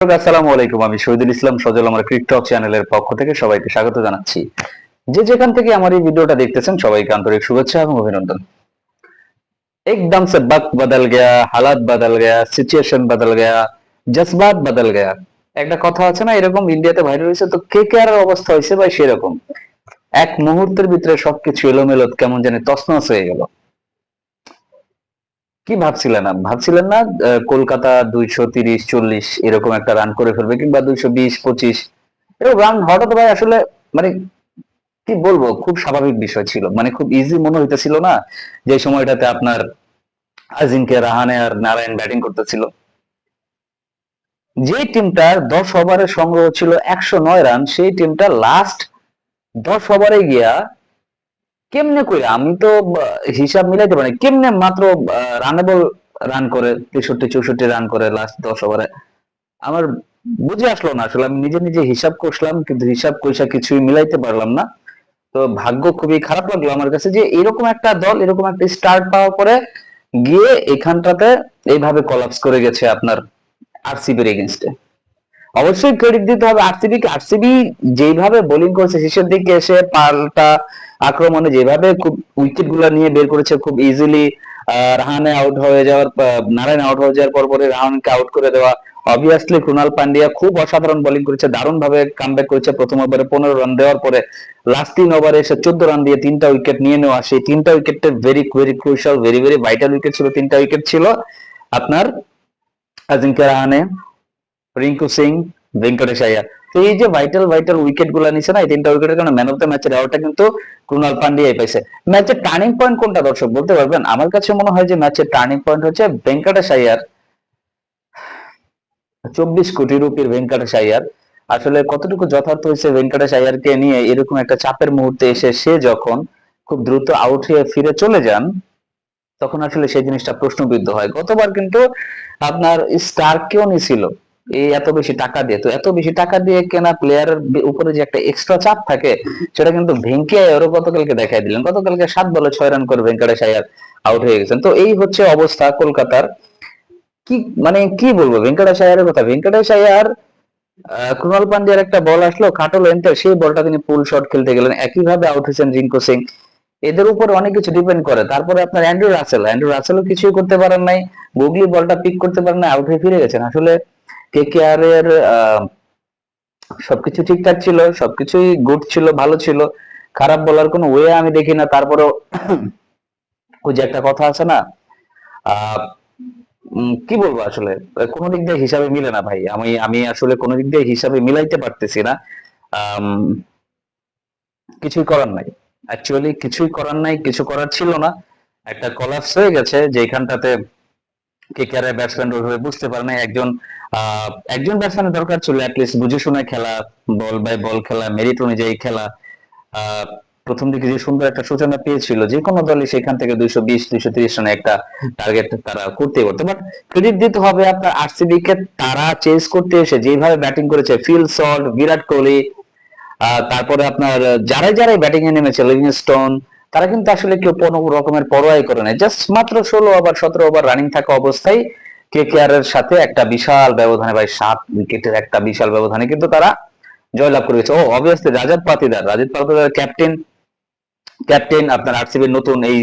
আসসালামু আলাইকুম। আমি শহীদুল ইসলাম সজল, আমার ক্রিকটক চ্যানেলের পক্ষ থেকে সবাইকে স্বাগত জানাচ্ছি। যে যেখান থেকে আমার এই ভিডিওটা দেখতেছেন, সবাইকে আন্তরিক শুভেচ্ছা এবং অভিনন্দন। একদম সে বদল গয়া, হালাত বদল সিচুয়েশন বদল জজবাত বদল একটা কথা আছে না, এরকম ইন্ডিয়াতে ভাইরাল হয়েছে, তো কে কে আর অবস্থা হয়েছে ভাই সেরকম? এক মুহূর্তের ভিতরে সবকিছু এলোমেলো, কেমন জানি তছনছ হয়ে গেল। কি ভাবছিলেন? না ভাবছিলেন না কলকাতা দুইশো তিরিশ, চল্লিশ এরকম একটা রান করে ফেলবে কিংবা দুইশো বিশ, পঁচিশ? এরকম রান হঠাৎ ভাই আসলে মানে কি বলব, খুব স্বাভাবিক বিষয় ছিল। মানে খুব ইজি মনে হইতেছিল না যে সময়টাতে আপনার আজিমকে রাহানে আর নারায়ণ ব্যাটিং করতেছিল। যে টিমটার দশ ওভারের সংগ্রহ ছিল একশো নয় রান সেই টিমটা লাস্ট দশ ওভারে গিয়া কেমনে করে? আমি তো হিসাব মিলাইতে পারি কেমনে মাত্র রানেবল রান করে, তেষট্টি, চৌষট্টি রান করে লাস্ট দশ ওভারে আমার বুঝে আসলো না। আসলে আমি নিজে নিজে হিসাব করছিলাম, কিন্তু হিসাব কইসা কিছুই মিলাইতে পারলাম না। তো ভাগ্য খুবই খারাপ লাগল আমার কাছে যে, এরকম একটা দল, এরকম একটা স্টার্ট পাওয়ার পরে গিয়ে এখানটাতে এইভাবে কলাপস করে গেছে আপনার আরসিবির এগেনস্টে অবশ্যই ক্রেডিট দিতে হবে। আরসিবি কে আরসিবি যেভাবে বোলিং করেছে শেষের দিকে এসে পাল্টা আক্রমণে যেভাবে খুব উইকেটগুলা নিয়ে বের করেছে খুব ইজিলি রাহানে আউট হয়ে যাওয়ার নারায়ণ আউট হয়ে যাওয়ার পর পরে রাহানকে আউট করে দেওয়া। অবভিয়াসলি কুনাল পান্ডিয়া খুব অসাধারণ বোলিং করেছে দারুণ ভাবে কামব্যাক করেছে প্রথম ওভারে পনেরো রান দেওয়ার পরে লাস্ট তিন ওভারে এসে চোদ্দ রান দিয়ে তিনটা উইকেট নিয়ে নেওয়া। সেই তিনটা উইকেটটা very very crucial very very vital wicket ছিল। তিনটা উইকেট ছিল আপনার আজিঙ্ক্য রাহানে। রিঙ্কু সিং ভেঙ্কটেশ আয়ার তো এই যে ভাইটাল ভাইটাল উইকেটগুলা নিছে না, এই তিনটা উইকেটের কারণে ম্যান অফ দ্য ম্যাচের অ্যাওয়ার্ডটা কিন্তু কুনাল পান্ডিয়াই পাইছে। ম্যাচের টার্নিং পয়েন্ট কোনটা দর্শক, বলতে পারবেন? আমার কাছে মনে হয় যে ম্যাচের টার্নিং পয়েন্ট হচ্ছে ভেঙ্কটেশ আয়ার চব্বিশ কোটি রুপির ভেঙ্কটেশ আয়ার আসলে কতটুকু যথার্থ হয়েছে ভেঙ্কটেশ আয়ারকে নিয়ে এরকম একটা চাপের মুহূর্তে এসে সে যখন খুব দ্রুত আউট হয়ে ফিরে চলে যান, তখন আসলে সেই জিনিসটা প্রশ্নবিদ্ধ হয়। গতবার কিন্তু আপনার স্টার স্টারকেও নিছিল। এই এত বেশি টাকা দিয়ে, তো এত বেশি টাকা দিয়ে কেনা প্লেয়ারের উপরে যে একটা এক্সট্রা চাপ থাকে, সেটা কিন্তু ভেঙ্কে আয়ারও গতকালকে দেখাই দিলেন। গতকালকে সাত বলে ছয় রান করে ভেঙ্কটেশ আয়ার আউট হয়ে গেছেন। তো এই হচ্ছে অবস্থা কলকাতার। কি মানে কি বলব? ভেঙ্কটেশ আয়ারের কথা। ভেঙ্কটেশ আয়ার কুণাল পান্ডিয়ার একটা বল আসলো, খাটো লেন্থে সেই বলটা তিনি পুল শট খেলতে গেলেন। একইভাবে আউট হয়েছেন রিঙ্কু সিং। এদের উপর অনেক কিছু ডিপেন্ড করে। তারপরে আপনার অ্যান্ড্রু রাসেল। অ্যান্ড্রু রাসেলও কিছুই করতে পারেন নাই। গুগলি বলটা পিক করতে পারেন নাই আউট হয়ে ফিরে গেছেন। আসলে কে কে আর এর সবকিছু ঠিকঠাক ছিল, সবকিছুই গুড ছিল, ভালো ছিল। খারাপ বলার কোনো ওয়ে আমি দেখি না। তারপরেও ওই যে একটা কথা আছে না কি বলব আসলে? কোনো দিক দিয়ে হিসাবে মিলে না ভাই। আমি আমি আসলে কোনো দিক দিয়ে হিসাবে মিলাইতে পারতেছি না। কিছুই করার নাই। অ্যাকচুয়ালি কিছুই করার নাই, কিছু করার ছিল না। একটা কলাপস হয়ে গেছে যেখানটাতে কেকেআর ব্যাটসম্যান ওইভাবে বুঝতে পারে না একজন একজন ব্যাটসম্যানের দরকার ছিল অ্যাটলিস্ট বুঝে শুনে খেলা বল বাই বল খেলা মেরিট অনুযায়ী খেলা। প্রথম দিকে যে সুন্দর একটা সূচনা পেয়েছিল, যে কোনো দলই সেখান থেকে দুইশো বিশ, দুইশো তিরিশ রানে একটা টার্গেট তারা করতে করতে বাট ক্রেডিট দিতে হবে আপনার আরসিবি কে, তারা চেস করতে এসে যেভাবে ব্যাটিং করেছে ফিল সল্ট বিরাট কোহলি তারপরে আপনার, যারাই যারাই ব্যাটিং এ নেমেছে লিভিংস্টোন তারা কিন্তু আসলে কেউ কোনো রকমের পরোয়াই করে না জাস্ট মাত্র ষোলো ওভার সতেরো ওভার রানিং থাকা অবস্থায় কে এর সাথে একটা বিশাল ব্যবধানে, ভাই সাত উইকেটের একটা বিশাল ব্যবধানে কিন্তু তারা জয়লাভ করেছে ও obviously Rajat Patidar Rajat Patidar captain captain আপনার আরসিবির নতুন এই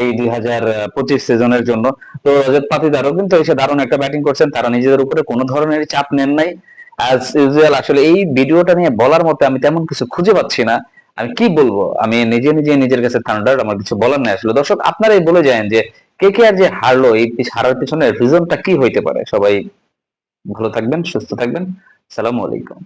এই দুই হাজার পঁচিশ সিজনের জন্য। তো রজত পাতিদারও কিন্তু এসে দারুণ একটা ব্যাটিং করছেন। তারা নিজেদের উপরে কোনো ধরনের চাপ নেন নাই। অ্যাজ ইউজুয়াল আসলে এই ভিডিওটা নিয়ে বলার মতো আমি তেমন কিছু খুঁজে পাচ্ছি না। আমি কি বলব? আমি নিজে নিজে নিজের কাছে থান্ডার আমার কিছু বলার নাই আসলে। দর্শক, আপনারাই বলে যায় যে কে কে আর যে হারলো, এই হারার পিছনে রিজনটা কি হইতে পারে? সবাই ভালো থাকবেন, সুস্থ থাকবেন। সালাম আলাইকুম।